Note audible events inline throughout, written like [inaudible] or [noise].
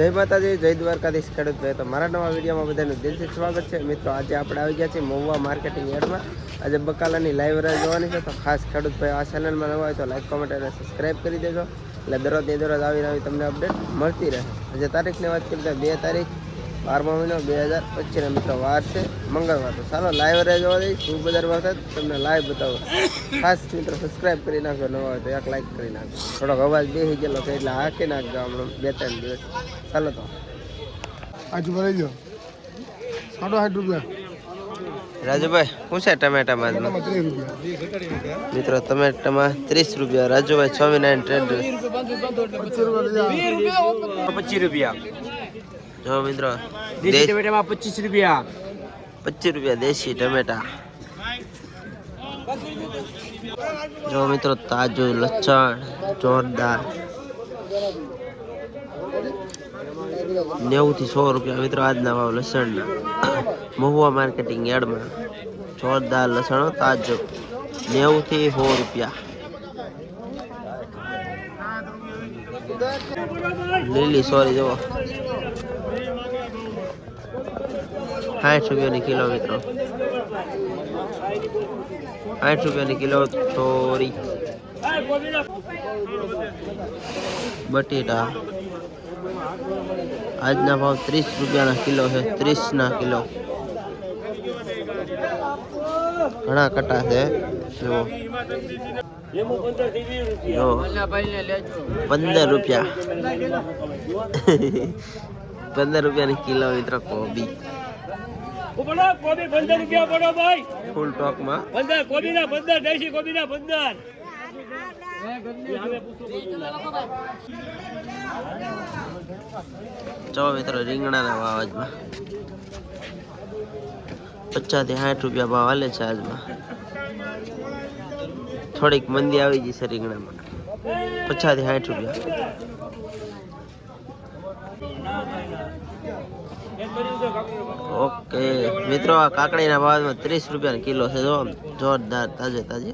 જય માતાજી, જય દ્વારકાધીશ ખેડૂત ભાઈ તો મારા નવા વિડીયોમાં બધાનું દિલથી સ્વાગત છે. મિત્રો, આજે આપણે આવી ગયા છીએ મહુવા માર્કેટિંગ યાર્ડમાં આજે બકાલાની લાઈવ રાહ જોવાની છે, તો ખાસ ખેડૂત ભાઈ આ ચેનલમાં નવા હોય તો લાઈક કોમેન્ટ અને સબસ્ક્રાઈબ કરી દેજો. એટલે દરરોજ ને દરરોજ આવી આવી તમને અપડેટ મળતી રહે. આજે તારીખની વાત કરીએ તો બે તારીખ બારમો મહિનો બે હજાર પચીસના મિત્રો વાર છે મંગળવાર. તો ચાલો લાઈવ રાહ જોવા જઈએ શું બજાર વખત તમને લાઈવ બતાવો. ખાસ મિત્રો સબસ્ક્રાઈબ કરી નાખજો નવા હોય તો એક લાઈક કરી નાખજો. થોડોક અવાજ બેસી ગયેલો છે એટલે હાકી નાખજો હમણાં બે ત્રણ દિવસ. ચાલો તો. આજુ ભરાઈ ગયો. સાડો સાઠ રૂપિયા. રાજુભાઈ શું છે ટમેટામાં મિત્રો ટમેટામાં ત્રીસ રૂપિયા રાજુભાઈ સ્વામિનારાયણ રૂપિયા પચીસ રૂપિયા. જો મિત્રો દેશી ટમેટામાં પચીસ રૂપિયા. પચીસ રૂપિયા દેશી ટમેટા. જો મિત્રો તાજું લસણ જોરદાર. નેવું થી સો રૂપિયા મિત્રો આજના ભાવ લસણના. મહુવા માર્કેટિંગ યાર્ડમાં. જોરદાર લસણ તાજો. તાજું નેવું થી સો રૂપિયા. લીલી સોરી જુઓ. સાઠ રૂપિયાની કિલો મિત્રો. સાઠ રૂપિયાની કિલો ચોરી બટેટા. આજના ભાવ ત્રીસ રૂપિયાના કિલો છે, ત્રીસના કિલો. ઘણા કટા છે પંદર રૂપિયા. પંદર રૂપિયાની કિલો મિત્રો કોબી. કોબી પંદર રૂપિયા પડો ભાઈ. ફૂલ ટોકમાં પંદર કોબી ના પંદર દેશી કોબી ના પંદર. જો મિત્રો રીંગણાના ભાવ આજમાં પચાસથી સાઠ રૂપિયા ભાવ હાલે છે આજમાં. થોડીક મંદી આવી ગઈ છે રીંગણામાં. પચાસથી સાઠ રૂપિયા. ઓકે. મિત્રો આ કાકડીના ભાવમાં ત્રીસ રૂપિયાનો કિલો છે. જો જોરદાર તાજે તાજે.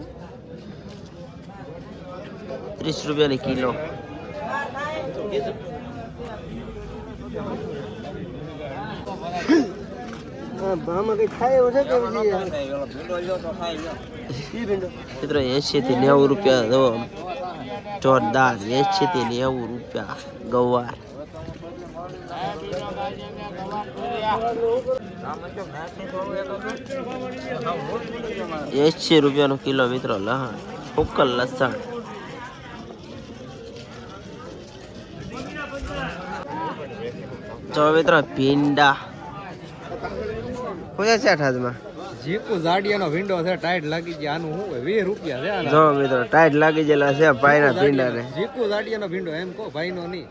ત્રીસ રૂપિયાની કિલો. મિત્રો એસી થી નેવું રૂપિયા દો જોરદાર એસી થી નેવું રૂપિયા ગવાર. એસી રૂપિયાનો કિલો મિત્રો ઉકલ લસણ. જો મિત્રો ભીંડા. પૂછે છે હાથમાં જીકુ ઝાડિયાનો ભીંડો છે ટાઈટ લાગી ગયા આનું શું વીસ રૂપિયા છે આના. જો મિત્રો ટાઈટ લાગી ગયેલા છે ભાઈના ભીંડા ને જીકુ ઝાડિયાનો ભીંડો એમ કહો ભાઈ નો નહીં.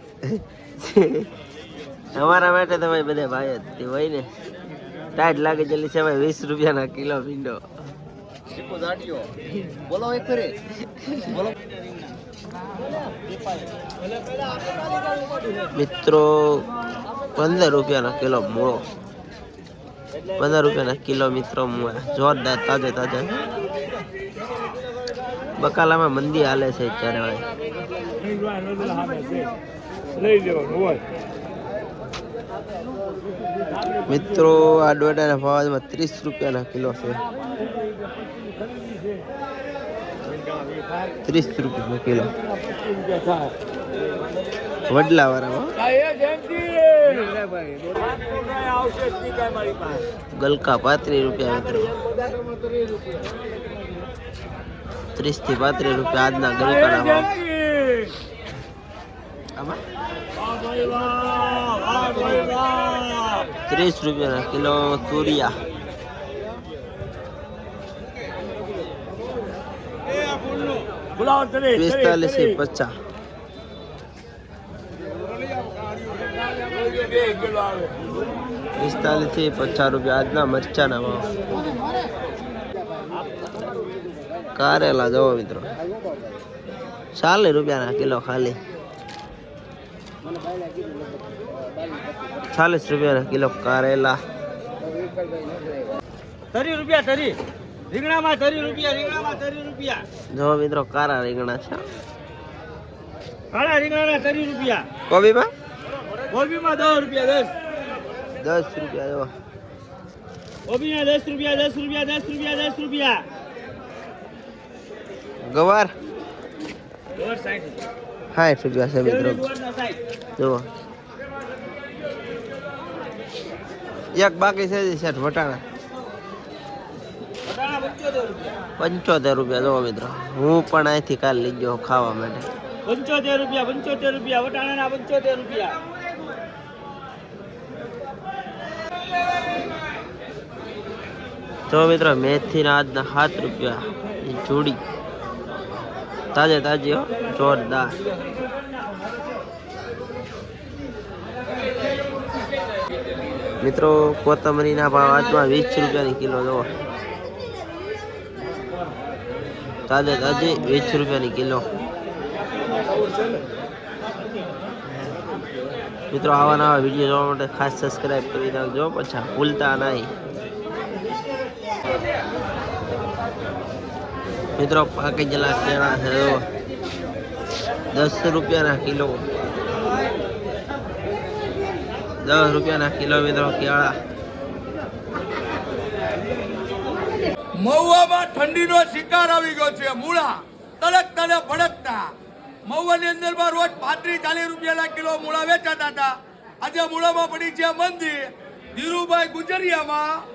[laughs] અમારા માટે તમે બધા ભાઈ જ તે હોય ને. ટાઈટ લાગે જલ્દી છે ભાઈ વીસ રૂપિયાના કિલો ભીંડો. બોલો એક ફરે. બોલો. મિત્રો પંદર રૂપિયાનો કિલો મૂળો. પંદર રૂપિયાના કિલો મિત્રો મૂળા. જોરદાર તાજે તાજે. બકાલામાં મંદી હાલે છે અત્યારે ભાઈ લઈ લેવાનું હોય. મિત્રો, આ દોડાના ભાવમાં ત્રીસ રૂપિયાના કિલો છે. ત્રીસ રૂપિયાનો કિલો. વડલા વાળામાં ગલકા પાંત્રીસ રૂપિયા મિત્રો. ત્રીસથી પાંત્રીસ રૂપિયા આજના ગલકાના ભાવ. આમાં. ત્રીસ રૂપિયાના કિલો તુરિયા. પિસ્તાલીસ પચાસ. પિસ્તાલીસથી પચાસ રૂપિયા આજના મરચાના ભાવ. કારેલા જવો મિત્રો. ચાલીસ રૂપિયાના કિલો ખાલી. ચાલીસ રૂપિયા કિલો કારેલા. તરી રૂપિયા તરી. રીંગણામાં તરી રૂપિયા રીંગણામાં તરી રૂપિયા. જો મિત્રો કારા રીંગણા છે. કાળા રીંગણાના તરી રૂપિયા. કોબીમાં? કોબીમાં દસ રૂપિયા દસ. દસ રૂપિયા જો. કોબીના દસ રૂપિયા દસ રૂપિયા દસ રૂપિયા દસ રૂપિયા. ગવાર? દોઢ સાઠ સાઠ રૂપિયા છે મિત્રો જુઓ. એક બાકી છે શેઠ વટાણા. પંચોતેર રૂપિયા જુઓ મિત્રો. હું પણ અહીંથી કાલ લઈ ગયો ખાવા માટે. પંચોતેર રૂપિયા પંચોતેર રૂપિયા વટાણાના પંચોતેર રૂપિયા. તો મિત્રો મેથીના આજના સાત રૂપિયા. જોડી. તાજે તાજી હો, જોરદાર. મિત્રો, કોથમરીના ભાવ આજમાં વીસ રૂપિયાની કિલો જો તાજે તાજી વીસ રૂપિયાની કિલો. મિત્રો, આવા નવા વીડિયો જોવા માટે ખાસ સબસ્ક્રાઈબ કરી નાખજો પછી ભૂલતા નહીં. મિત્રો, પાકી ગયેલા થયો દસ રૂપિયાના કિલો. દસ રૂપિયાના કિલો, મિત્રો કેળા મહુવામાં ઠંડીનો શિકાર આવી ગયો છે, મૂળા. તડક ને ભડકતા. મહુવાની અંદરમાં રોજ પાંત્રીસ ચાલીસ રૂપિયાના કિલો મૂળા વેચાતા હતા. આજે મૂળામાં પડી છે મંદિર. ધીરુભાઈ ગુજરિયામાં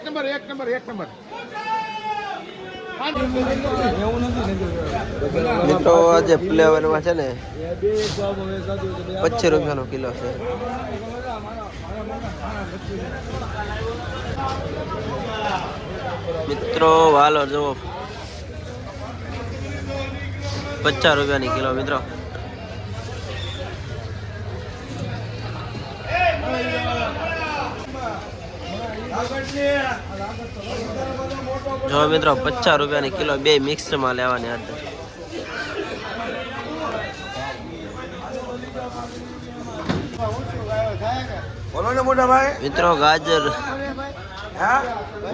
નંબર એક નંબર એક નંબર. મિત્રો આજે ફ્લેવરમાં છે ને પચીસ રૂપિયાનો કિલો છે. મિત્રો વાલો જુઓ. પચાસ રૂપિયાની કિલો, મિત્રો. જો મિત્રો, પચાસ રૂપિયાની કિલો બે મિક્સમાં લેવાની હતી બોલો ને મોટા ભાઈ? મિત્રો ગાજર.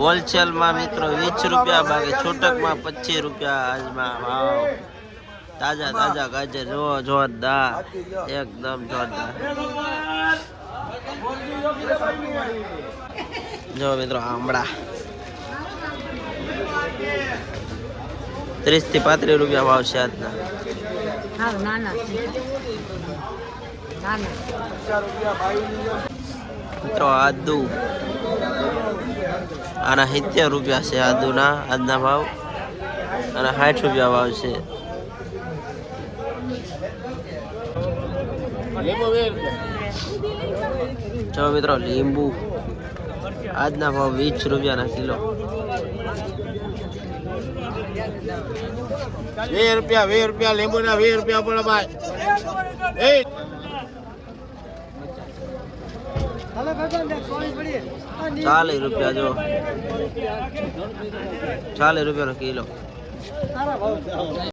હોલસેલમાં મિત્રો વીસ રૂપિયા બાકી છૂટકમાં પચીસ રૂપિયા આજમાં ભાવ. તાજા તાજા ગાજર જો જોરદાર. એકદમ જોરદાર. જો મિત્રો આમળા. ત્રીસથી પાંત્રીસ રૂપિયા ભાવ છે આજના. ના ના ના નાના મિત્રો, આદુ. આના સિત્તેર રૂપિયા છે આદુના આજના ભાવ. અને સાઠ રૂપિયા ભાવ છે. જો મિત્રો, લીંબુ. આજના ભાવ વીસ રૂપિયાના કિલો. વીસ રૂપિયા વીસ રૂપિયા, લીંબુના વીસ રૂપિયા પણ ભાઈ. ચાલીસ રૂપિયા જો. ચાલીસ રૂપિયાનો કિલો.